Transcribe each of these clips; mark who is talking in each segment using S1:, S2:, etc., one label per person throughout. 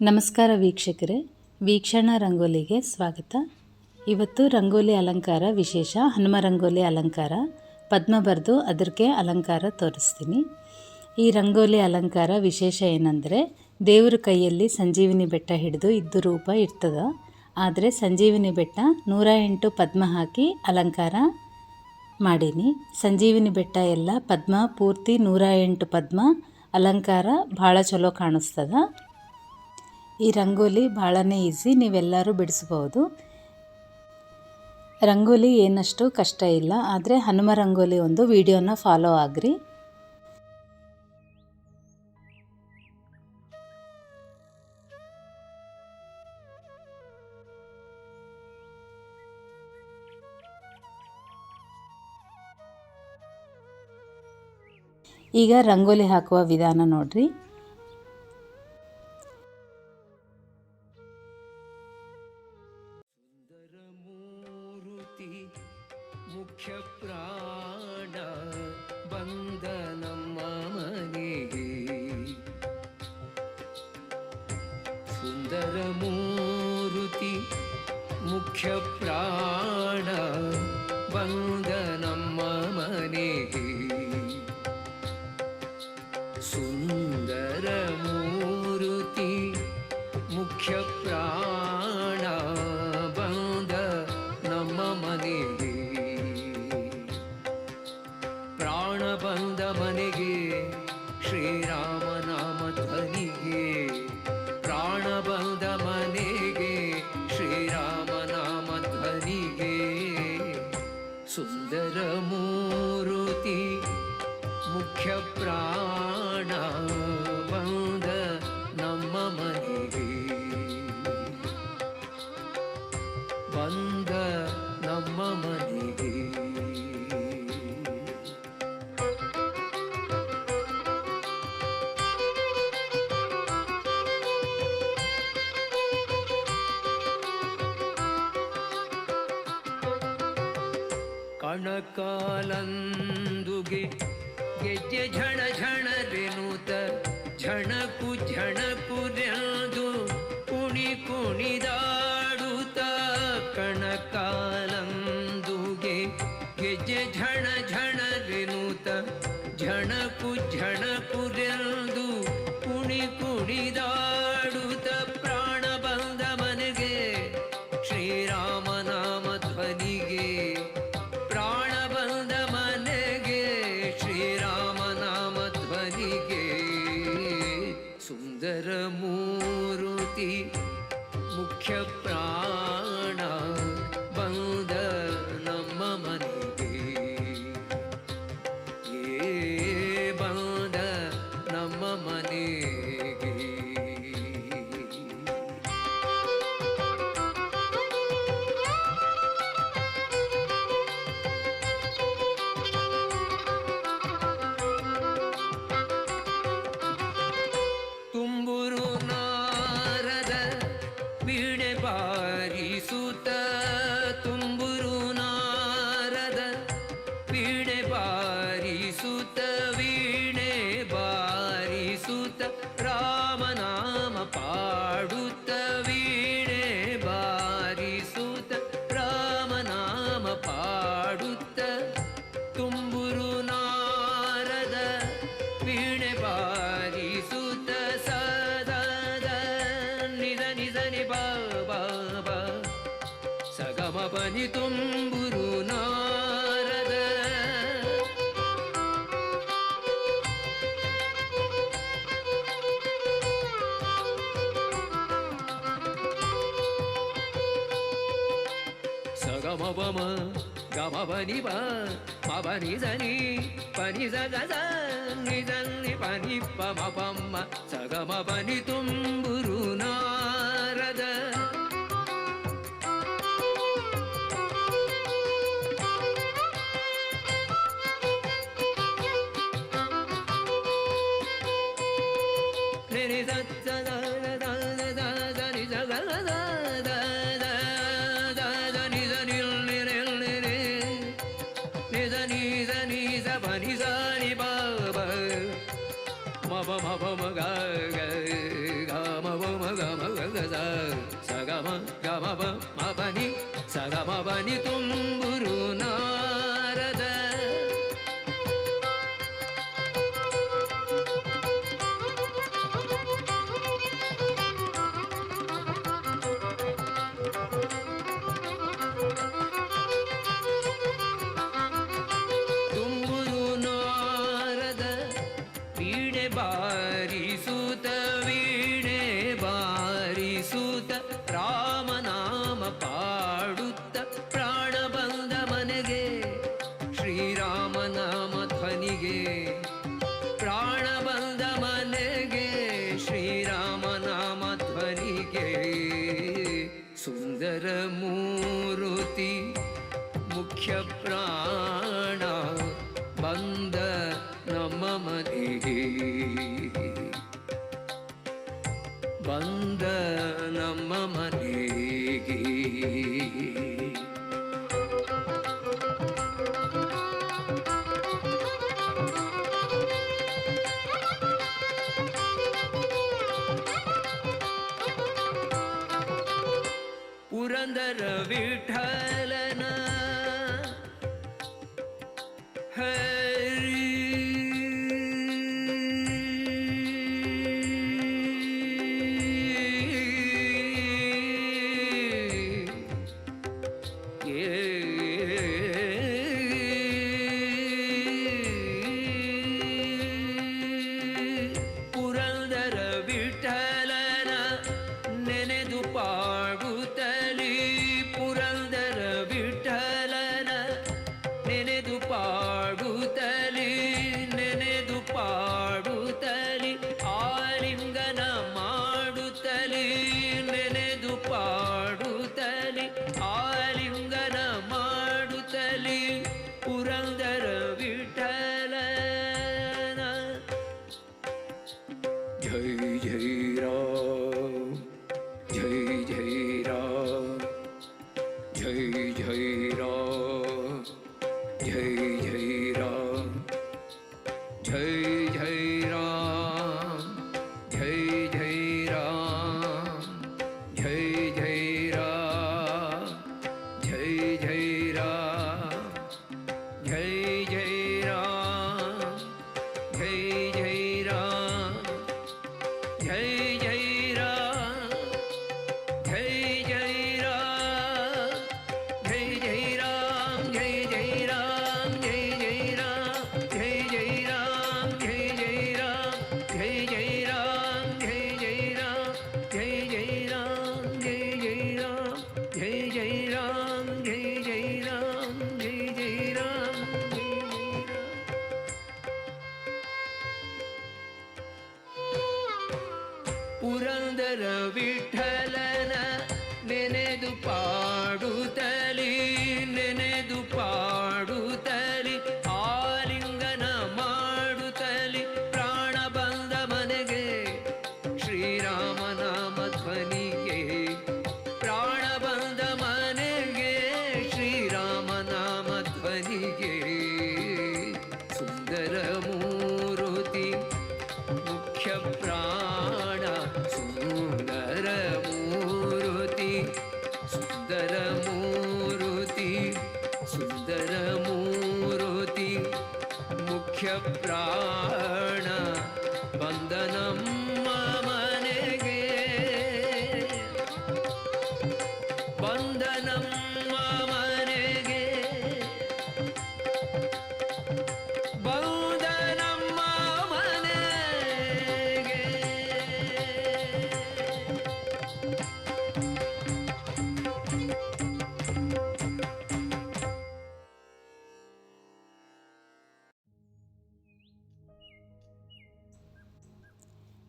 S1: ನಮಸ್ಕಾರ ವೀಕ್ಷಕರೇ, ವೀಕ್ಷಣ ರಂಗೋಲಿಗೆ ಸ್ವಾಗತ. ಇವತ್ತು ರಂಗೋಲಿ ಅಲಂಕಾರ ವಿಶೇಷ, ಹನುಮ ರಂಗೋಲಿ ಅಲಂಕಾರ, ಪದ್ಮ ಬರೆದು ಅದಕ್ಕೆ ಅಲಂಕಾರ ತೋರಿಸ್ತೀನಿ. ಈ ರಂಗೋಲಿ ಅಲಂಕಾರ ವಿಶೇಷ ಏನಂದರೆ, ದೇವರ ಕೈಯಲ್ಲಿ ಸಂಜೀವಿನಿ ಬೆಟ್ಟ ಹಿಡಿದು ಇದ್ದು ರೂಪ ಇರ್ತದ. ಆದರೆ ಸಂಜೀವಿನಿ ಬೆಟ್ಟ ನೂರ ಎಂಟು ಪದ್ಮ ಹಾಕಿ ಅಲಂಕಾರ ಮಾಡೀನಿ. ಸಂಜೀವಿನಿ ಬೆಟ್ಟ ಎಲ್ಲ ಪದ್ಮ, ಪೂರ್ತಿ ನೂರ ಎಂಟು ಪದ್ಮ, ಅಲಂಕಾರ ಭಾಳ ಚಲೋ ಕಾಣಿಸ್ತದ. ಈ ರಂಗೋಲಿ ಭಾಳನೇ ಈಸಿ, ನೀವೆಲ್ಲರೂ ಬಿಡಿಸ್ಬೋದು. ರಂಗೋಲಿ ಏನಷ್ಟು ಕಷ್ಟ ಇಲ್ಲ, ಆದರೆ ಹನುಮ ರಂಗೋಲಿ ಒಂದು ವಿಡಿಯೋನ ಫಾಲೋ ಆಗ್ರಿ. ಈಗ ರಂಗೋಲಿ ಹಾಕುವ ವಿಧಾನ ನೋಡ್ರಿ.
S2: मुख्यप्राण बन्धनं मामनेः सुन्दरमूरुति मुख्यप्राण ಕಣಕಾಲಂದುಗೆ ಗೆಜ್ಜೆ ಝಣ ಝಣರೆನುತ ಝಣಕು ಝಣಕುರೆಂದು look at that. దని బాబా సగమ పని తుంబురు నారద. సగమ బమ గమ పని బా పని జని పని జగజ నిజన్ని పని పమ పమ్మ సగమ పని తుంబురు சுந்தர விட்டா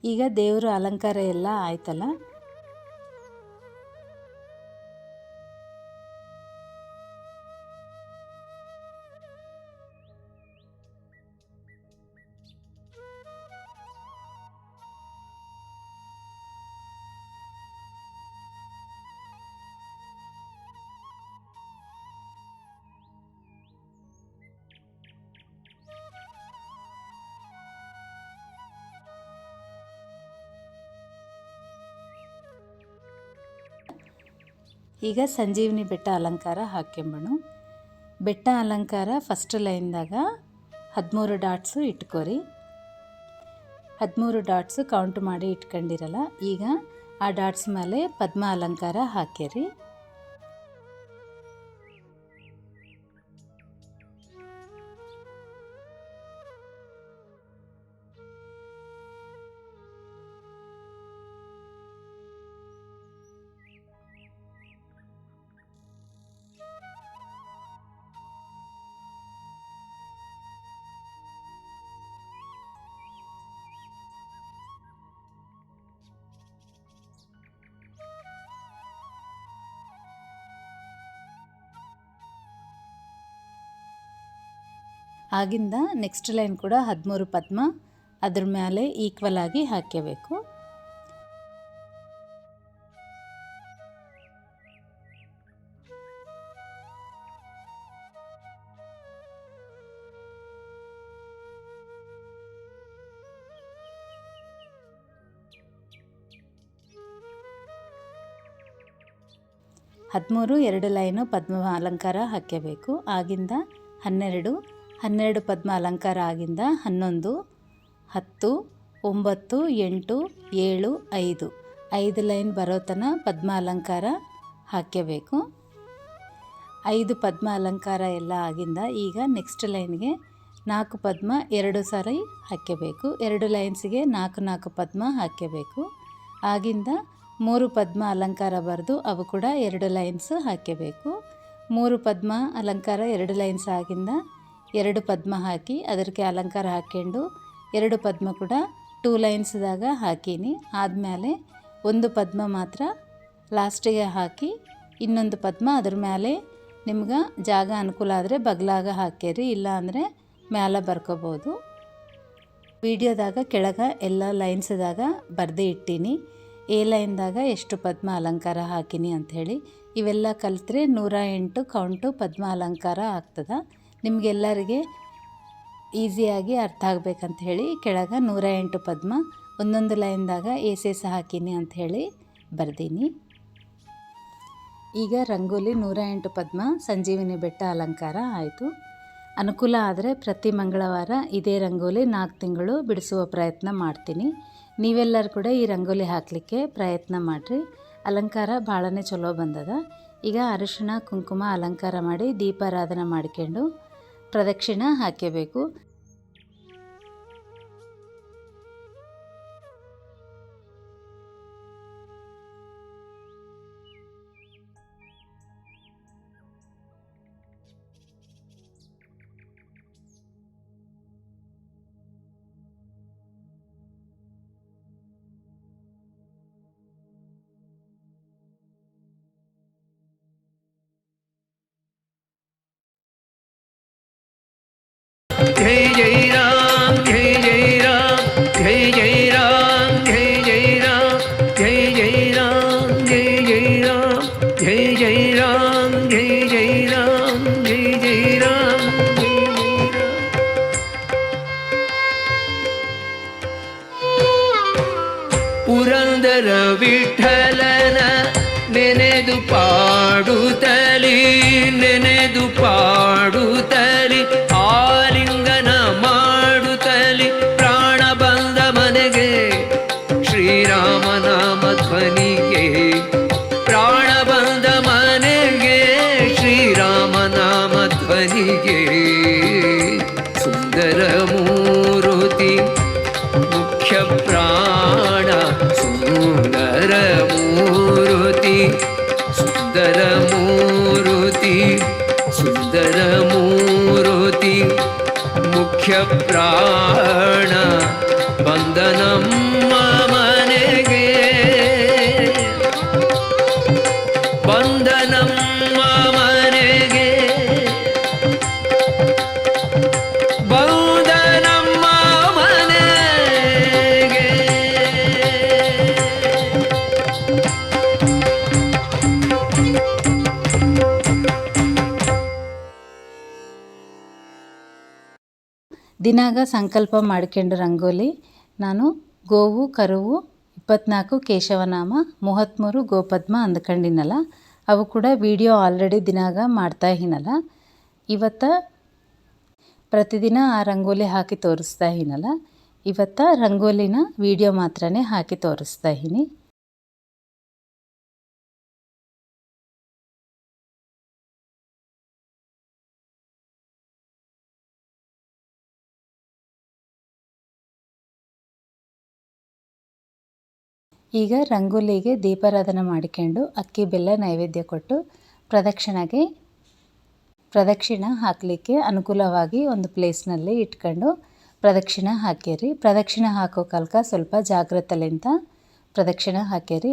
S1: ಈಗ ದೇವರ ಅಲಂಕಾರ ಎಲ್ಲ ಆಯ್ತಲ್ಲ? ಈಗ ಸಂಜೀವಿನಿ ಬೆಟ್ಟ ಅಲಂಕಾರ ಹಾಕ್ಕೊಂಬಣು ಬೆಟ್ಟ ಅಲಂಕಾರ ಫಸ್ಟ್ ಲೈನ್ದಾಗ ಹದಿಮೂರು ಡಾಟ್ಸು ಇಟ್ಕೊರಿ. ಹದಿಮೂರು ಡಾಟ್ಸು ಕೌಂಟ್ ಮಾಡಿ ಇಟ್ಕೊಂಡಿರಲ್ಲ, ಈಗ ಆ ಡಾಟ್ಸ್ ಮೇಲೆ ಪದ್ಮ ಅಲಂಕಾರ ಹಾಕ್ಯರಿ. ಆಗಿಂದ ನೆಕ್ಸ್ಟ್ ಲೈನ್ ಕೂಡ ಹದಿಮೂರು ಪದ್ಮ, ಅದ್ರ ಮೇಲೆ ಈಕ್ವಲ್ ಆಗಿ ಹಾಕ್ಕೋಬೇಕು ಹದಿಮೂರು ಎರಡು ಲೈನು ಪದ್ಮ ಅಲಂಕಾರ ಹಾಕ್ಕೋಬೇಕು ಆಗಿಂದ ಹನ್ನೆರಡು ಹನ್ನೆರಡು ಪದ್ಮ ಅಲಂಕಾರ ಆಗಿಂದ ಹನ್ನೊಂದು, ಹತ್ತು, ಒಂಬತ್ತು, ಎಂಟು, ಏಳು, ಐದು. ಐದು ಲೈನ್ ಬರೋ ತನಕ ಪದ್ಮ ಅಲಂಕಾರ ಹಾಕ್ಕೋಬೇಕು ಐದು ಪದ್ಮ ಅಲಂಕಾರ ಎಲ್ಲ ಆಗಿಂದ ಈಗ ನೆಕ್ಸ್ಟ್ ಲೈನ್ಗೆ ನಾಲ್ಕು ಪದ್ಮ ಎರಡು ಸಾರಿ ಹಾಕ್ಕೋಬೇಕು ಎರಡು ಲೈನ್ಸ್ಗೆ ನಾಲ್ಕು ನಾಲ್ಕು ಪದ್ಮ ಹಾಕ್ಕೋಬೇಕು ಆಗಿಂದ ಮೂರು ಪದ್ಮ ಅಲಂಕಾರ ಬರೆದು ಅವು ಕೂಡ ಎರಡು ಲೈನ್ಸ್ ಹಾಕ್ಕೋಬೇಕು ಮೂರು ಪದ್ಮ ಅಲಂಕಾರ ಎರಡು ಲೈನ್ಸ್ ಆಗಿಂದ ಎರಡು ಪದ್ಮ ಹಾಕಿ ಅದಕ್ಕೆ ಅಲಂಕಾರ ಹಾಕ್ಕೊಂಡು ಎರಡು ಪದ್ಮ ಕೂಡ ಟೂ ಲೈನ್ಸ್ದಾಗ ಹಾಕೀನಿ. ಆದಮೇಲೆ ಒಂದು ಪದ್ಮ ಮಾತ್ರ ಲಾಸ್ಟಿಗೆ ಹಾಕಿ ಇನ್ನೊಂದು ಪದ್ಮ ಅದ್ರ ಮೇಲೆ ನಿಮ್ಗೆ ಜಾಗ ಅನುಕೂಲ ಆದರೆ ಬಗ್ಲಾಗ ಹಾಕ್ಯರಿ, ಇಲ್ಲ ಅಂದರೆ ಮ್ಯಾಲೆ ಬರ್ಕೋಬೋದು. ವಿಡಿಯೋದಾಗ ಕೆಳಗೆ ಎಲ್ಲ ಲೈನ್ಸ್ದಾಗ ಬರೆದೇ ಇಟ್ಟೀನಿ. ಎ ಲೈನ್ದಾಗ ಎಷ್ಟು ಪದ್ಮ ಅಲಂಕಾರ ಹಾಕಿನಿ ಅಂಥೇಳಿ ಇವೆಲ್ಲ ಕಲಿತ್ರೆ ನೂರ ಎಂಟು ಕೌಂಟು ಪದ್ಮ ಅಲಂಕಾರ ಆಗ್ತದೆ. ನಿಮಗೆಲ್ಲರಿಗೆ ಈಸಿಯಾಗಿ ಅರ್ಥ ಆಗಬೇಕಂತ ಹೇಳಿ ಕೆಳಗೆ ನೂರ ಎಂಟು ಪದ್ಮ ಒಂದೊಂದು ಲೈನ್ದಾಗ ಏಸೇಸ ಹಾಕೀನಿ ಹೇಳಿ ಬರ್ದೀನಿ. ಈಗ ರಂಗೋಲಿ ನೂರ ಎಂಟು ಪದ್ಮ, ಸಂಜೀವಿನಿ ಬೆಟ್ಟ ಅಲಂಕಾರ ಆಯಿತು. ಅನುಕೂಲ ಆದರೆ ಪ್ರತಿ ಮಂಗಳವಾರ ಇದೇ ರಂಗೋಲಿ ನಾಲ್ಕು ತಿಂಗಳು ಬಿಡಿಸುವ ಪ್ರಯತ್ನ ಮಾಡ್ತೀನಿ. ನೀವೆಲ್ಲರೂ ಕೂಡ ಈ ರಂಗೋಲಿ ಹಾಕಲಿಕ್ಕೆ ಪ್ರಯತ್ನ ಮಾಡಿರಿ. ಅಲಂಕಾರ ಭಾಳನೇ ಚಲೋ ಬಂದದ. ಈಗ ಅರಿಶಿಣ, ಕುಂಕುಮ ಅಲಂಕಾರ ಮಾಡಿ ದೀಪಾರಾಧನೆ ಮಾಡ್ಕೊಂಡು ಪ್ರದಕ್ಷಿಣ ಹಾಕಬೇಕು
S2: ஜெய் ஜெய் ராம் ஜெய் ஜெய் ராம் ஜெய் ஜெய் ராம் ஜெய் ஜெய் ராம் ஜெய் ஜெய் ராம் ஜெய் ஜெய் ராம் ஜெய் ஜெய் ராம் ஜெய் ஜெய் ராம் ஜெய் ஜெய் ராம் ಪುರಂದರ ವಿಠಲನ ನೆನೆದು ಪಾಡುತ್ತಲೀ ನೆನೆದು ಪಾಡುತ್ತಲೇ சுந்தரமூருதி முக்கிய பிராண சுந்தரமூருதி சுந்தரமூருதி சுந்தரமூருதி முக்கிய பிராண வந்தனம்
S1: ದಿನಾಗ ಸಂಕಲ್ಪ ಮಾಡ್ಕೊಂಡು ರಂಗೋಲಿ. ನಾನು ಗೋವು, ಕರುವು, ಇಪ್ಪತ್ನಾಲ್ಕು, ಕೇಶವನಾಮ ಮೂವತ್ತ್ಮೂರು ಗೋಪದ್ಮ ಅಂದ್ಕೊಂಡಿನಲ್ಲ, ಅವು ಕೂಡ ವಿಡಿಯೋ ಆಲ್ರೆಡಿ ದಿನಾಗ ಮಾಡ್ತಾ ಹೀನಲ್ಲ. ಇವತ್ತು ಪ್ರತಿದಿನ ಆ ರಂಗೋಲಿ ಹಾಕಿ ತೋರಿಸ್ತಾ ಹೀನಲ್ಲ. ಇವತ್ತು ರಂಗೋಲಿನ ವಿಡಿಯೋ ಮಾತ್ರನೇ ಹಾಕಿ ತೋರಿಸ್ತಾ ಇದ್ದೀನಿ ಈಗ ರಂಗೋಲಿಗೆ ದೀಪಾರಾಧನೆ ಮಾಡಿಕೊಂಡು ಅಕ್ಕಿ ಬೆಲ್ಲ ನೈವೇದ್ಯ ಕೊಟ್ಟು ಪ್ರದಕ್ಷಿಣೆಗೆ ಪ್ರದಕ್ಷಿಣ ಹಾಕಲಿಕ್ಕೆ ಅನುಕೂಲವಾಗಿ ಒಂದು ಪ್ಲೇಸ್ನಲ್ಲಿ ಇಟ್ಕೊಂಡು ಪ್ರದಕ್ಷಿಣ ಹಾಕ್ಯರಿ. ಪ್ರದಕ್ಷಿಣ ಹಾಕೋ ಕಾಲಕ ಸ್ವಲ್ಪ ಜಾಗ್ರತೆಲಿಂದ ಪ್ರದಕ್ಷಿಣ ಹಾಕ್ಯರಿ.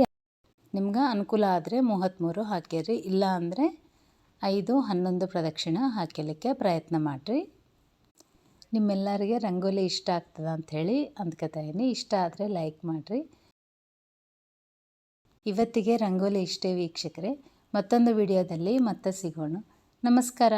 S1: ನಿಮ್ಗೆ ಅನುಕೂಲ ಆದರೆ ಮೂವತ್ತ್ಮೂರು ಹಾಕ್ಯರಿ. ಇಲ್ಲ ಅಂದರೆ ಐದು, ಹನ್ನೊಂದು ಪ್ರದಕ್ಷಿಣ ಹಾಕಲಿಕ್ಕೆ ಪ್ರಯತ್ನ ಮಾಡಿರಿ. ನಿಮ್ಮೆಲ್ಲರಿಗೆ ರಂಗೋಲಿ ಇಷ್ಟ ಆಗ್ತದೆ ಅಂಥೇಳಿ ಅಂದ್ಕೊತಾ ಇದ್ದೀನಿ ಇಷ್ಟ ಆದರೆ ಲೈಕ್ ಮಾಡಿರಿ. ಇವತ್ತಿಗೆ ರಂಗೋಲಿ ಇಷ್ಟೇ ವೀಕ್ಷಕರೇ. ಮತ್ತೊಂದು ವಿಡಿಯೋದಲ್ಲಿ ಮತ್ತೆ ಸಿಗೋಣ. ನಮಸ್ಕಾರ.